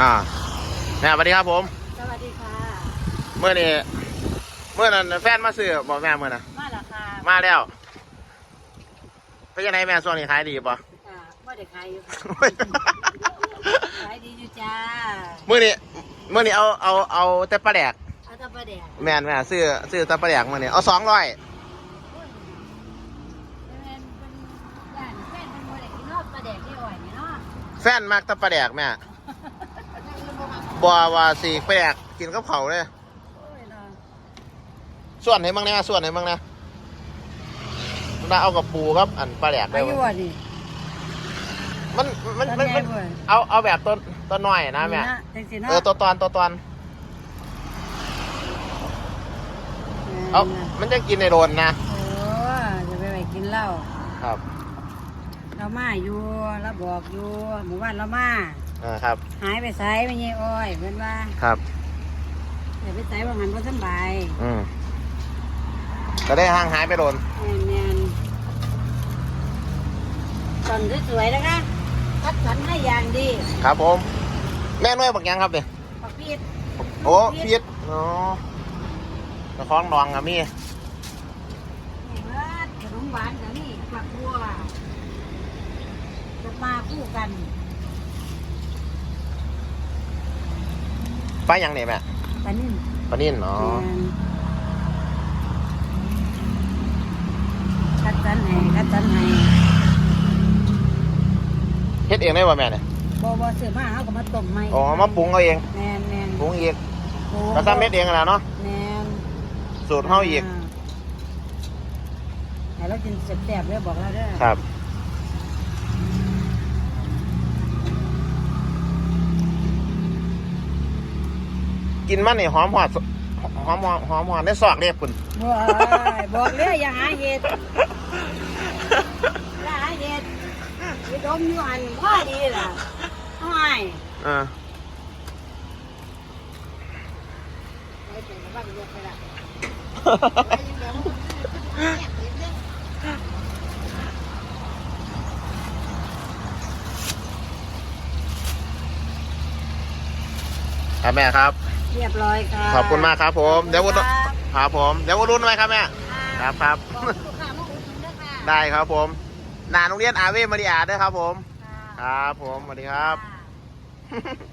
อ่าแม่สวัสดีครับผม สวัสดีค่ะ เมื่อนี้เมื่อนั้นแฟนมาซื้อบอกแม่เมื่อน่ะ มาและค่ะมาแล้วเป็นยังไงแม่ช่วงนี้ขายดีป่ะค่ะว่าเด็กขายอยู่ค่ะขายดีอยู่จ้า เมื่อนี้เมื่อนี้เอาเอาเอาแต่ปลาแดกเอาแตะประแดกแม่นแม่ซื้อซื้อแต่ปลาแดกมื่อนี้เอาสองร้อยเป็นเป็นย่านแฟนเป็นโมเดลที่นอกประแดกที่อ่อยนี่เนาะแฟนมักแต่ปลาแดกแม่ บัวว่าสีปลาแดกกินกับเขาวเลยโอ้ยเนาะส่วนไหนบ้างเนี่ยส่วนไหนบ้างเนี่ยน่าเอากับปูครับ อันปลาแดกได้อายุบ่อะนี่มันมันมันตอมันแรกเว้ยเอาเอาแบบต้นต้นน้อยนะแม่ จังสิเนาะเออตัวตอนตัวตอน เอามันจะกินในโดนนะ โอ้จะไปไปกินเหล้าครับ เรามาอยู่เราบอกอยู่หมู่บ้านเรามาเออครับ หายไปไสไม่ยี่อ้อยเพื่อนว่าครับ อย่าไปไสว่าหันว่าสำบายอืมก็ได้ห่างหายไปโดน แมนๆต้นสวยๆนะคะคัดสรรให้อย่างดีครับผม แม่น้อยบักยังครับเนี่ยปะปีดโอ้พีดอ๋อตะคองดองครับมีนี่เบิดขนมหวานกับนี่ฝักบัวจะมาคู่กัน ไปยังเนี่ยแม่ปลานิ่มปลานิ่นอ๋อแม่นคัดสรรให้คัดสรรให้เฮ็ดเองได้ป่ะแม่เนี่ยบ่บ่ซื้อมาเขาก็มาต้มใหม่อ๋อมาปรุงเอาเองแมนแมนปรุงอีกโอ้ก็ซ้ำเม็ดเองนะเนาะแมนสูตรเฮาอีกให้เรากินแซ่บๆเลยบอกเราเด้อครับ กินมันนี่หอมหอดหอมหอมหอมหอดได้ซอกเรียบคุณบ่บอกเลยอย่าหาเห็ดอย่าหาเห็ดไปดมอยู่อันพ่อดีล่ะทำไมเออไปเป็นบ้านเรียกไปละครับแม่ครับ เรียบร้อยค่ะขอบคุณมากครับผมเดี๋ยววุ้นครับครับผมเดี๋ยววุ้นรุ่นไว้ครับแม่ครับครับบอกลูกค้ามาอุดหนุนด้วยค่ะได้ครับผมหนาโรงเรียนอาเวมาริอาด้วยครับผมค่ะครับผมสวัสดีครับค่ะ